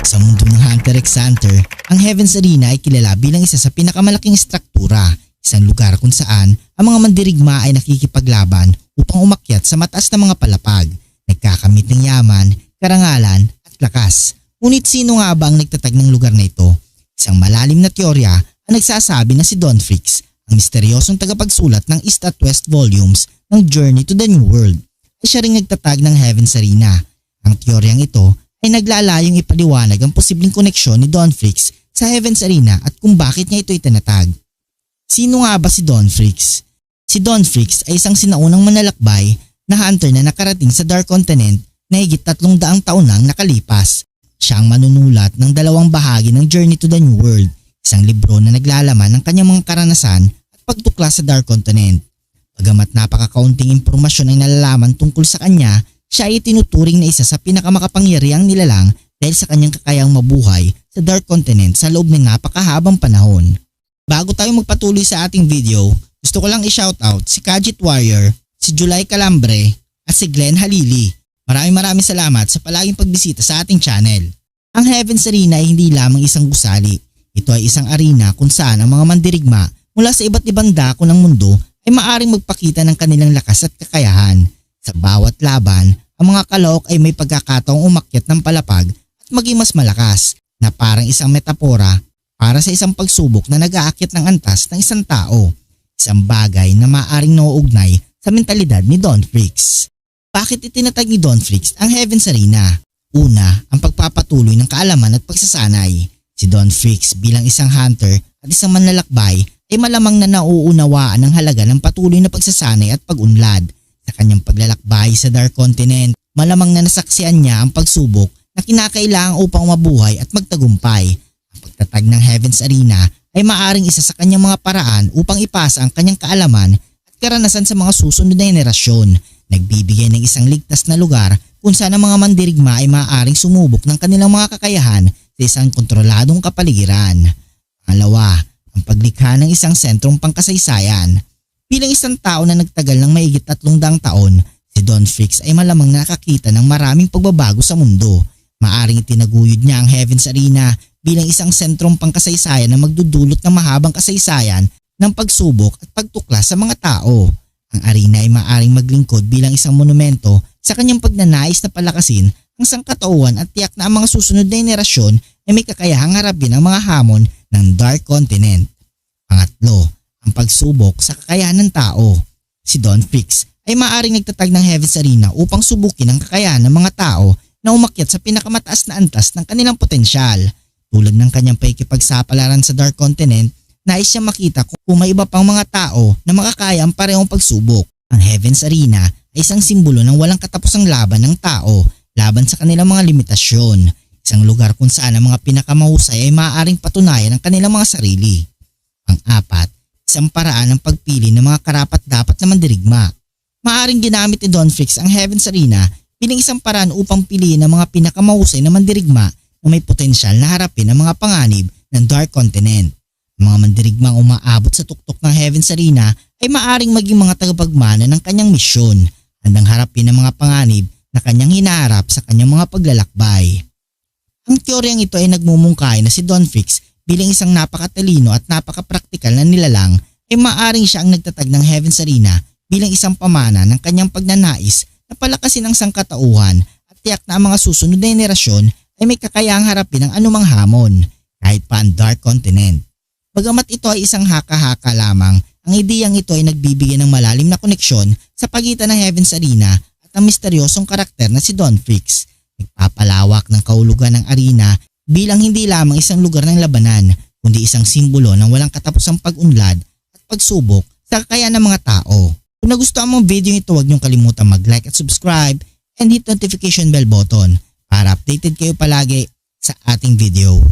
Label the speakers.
Speaker 1: Sa mundo ng Hunter x Hunter, ang Heaven's Arena ay kilala bilang isa sa pinakamalaking struktura, isang lugar kung saan ang mga mandirigma ay nakikipaglaban upang umakyat sa mataas na mga palapag, nagkakamit ng yaman, karangalan at lakas. Ngunit sino nga ba ang nagtatag ng lugar na ito? Isang malalim na teorya ang nagsasabi na si Don Fricks, ang misteryosong tagapagsulat ng East at West volumes ng Journey to the New World. Ay siya ring nagtatag ng Heaven's Arena. Ang teoryang ito ay naglalayong ipaliwanag ang posibleng koneksyon ni Don Fricks sa Heaven's Arena at kung bakit niya ito itinatag. Sino nga ba si Don Fricks? Si Don Fricks ay isang sinaunang manlalakbay na hunter na nakarating sa Dark Continent na higit tatlong daang taon nang nakalipas. Siya ang manunulat ng dalawang bahagi ng Journey to the New World, isang libro na naglalaman ng kanyang mga karanasan at pagtuklas sa Dark Continent. Bagamat napakakaunting impormasyon ang nalalaman tungkol sa kanya, siya ay tinuturing na isa sa pinakamakapangyarihang nilalang dahil sa kanyang kakayang mabuhay sa Dark Continent sa loob ng napakahabang panahon. Bago tayo magpatuloy sa ating video, gusto ko lang i-shoutout si Kajit Warrior, si July Calambre at si Glenn Halili. Maraming maraming salamat sa palaging pagbisita sa ating channel. Ang Heaven's Arena ay hindi lamang isang gusali. Ito ay isang arena kung saan ang mga mandirigma mula sa iba't ibang dako ng mundo ay maaring magpakita ng kanilang lakas at kakayahan. Sa bawat laban, ang mga kalok ay may pagkakataong umakyat ng palapag at maging mas malakas na parang isang metapora para sa isang pagsubok na nag-aakyat ng antas ng isang tao. Isang bagay na maaring nauugnay sa mentalidad ni Don Fricks. Bakit itinatag ni Don Fricks ang Heaven's Arena? Una, ang pagpapatuloy ng kaalaman at pagsasanay. Si Don Fricks bilang isang hunter at isang manlalakbay ay malamang na nauunawaan ang halaga ng patuloy na pagsasanay at pag-unlad. Sa kanyang paglalakbay sa Dark Continent, malamang na nasaksiyan niya ang pagsubok na kinakailangan upang mabuhay at magtagumpay. Ang pagtatag ng Heaven's Arena ay maaring isa sa kanyang mga paraan upang ipasa ang kanyang kaalaman at karanasan sa mga susunod na henerasyon. Nagbibigay ng isang ligtas na lugar kung saan ang mga mandirigma ay maaaring sumubok ng kanilang mga kakayahan sa isang kontroladong kapaligiran. Pangalawa, ang paglikha ng isang sentrong pangkasaysayan. Bilang isang tao na nagtagal ng maigit tatlong daang taon, si Don Fricks ay malamang nakakita ng maraming pagbabago sa mundo. Maaring tinaguyod niya ang Heaven's Arena bilang isang sentrong pangkasaysayan na magdudulot ng mahabang kasaysayan ng pagsubok at pagtuklas sa mga tao. Ang arena ay maaring maglingkod bilang isang monumento sa kanyang pagnanais na palakasin ang sangkatauhan at tiyak na ang mga susunod na henerasyon ay may kakayahang harapin ang mga hamon ng Dark Continent. Pangatlo, ang pagsubok sa kakayahan ng tao. Si Don Fricks ay maaring nagtatag ng Heaven's Arena upang subukin ang kakayahan ng mga tao na umakyat sa pinakamataas na antas ng kanilang potensyal. Tulad ng kanyang pakikipagsapalaran sa Dark Continent, nais siya makita kung may iba pang mga tao na makakaya ang parehong pagsubok. Ang Heaven's Arena ay isang simbolo ng walang katapusang laban ng tao laban sa kanilang mga limitasyon. Isang lugar kung saan ang mga pinakamahusay ay maaaring patunayan ang kanilang mga sarili. Pang-apat, isang paraan ng pagpili ng mga karapat-dapat na mandirigma. Maaring ginamit ni Don Fricks ang Heaven's Arena bilang isang paraan upang piliin ang mga pinakamahusay na mandirigma na may potensyal na harapin ang mga panganib ng Dark Continent. Ang mga mandirigmang umaabot sa tuktok ng Heaven's Arena ay maaring maging mga tagapagmana ng kanyang misyon, handang harapin ang mga panganib na kanyang hinaharap sa kanyang mga paglalakbay. Ang teoryang ito ay nagmumungkay na si Don Fricks bilang isang napakatalino at napakapraktikal na nilalang ay maaring siya ang nagtatag ng Heaven's Arena bilang isang pamana ng kanyang pagnanais na palakasin ang sangkatauhan at tiyak na ang mga susunod na henerasyon ay may kakayahang harapin ang anumang hamon, kahit pa ang Dark Continent. Bagamat ito ay isang haka-haka lamang, ang ideyang ito ay nagbibigay ng malalim na koneksyon sa pagitan ng Heaven's Arena at ang misteryosong karakter na si Don Fricks. Nagpapalawak ng kahulugan ng arena bilang hindi lamang isang lugar ng labanan, kundi isang simbolo ng walang katapusang pag-unlad at pagsubok sa kakayahan ng mga tao. Kung nagustuhan mo ang video ito, huwag niyong kalimutan mag-like at subscribe and hit notification bell button para updated kayo palagi sa ating video.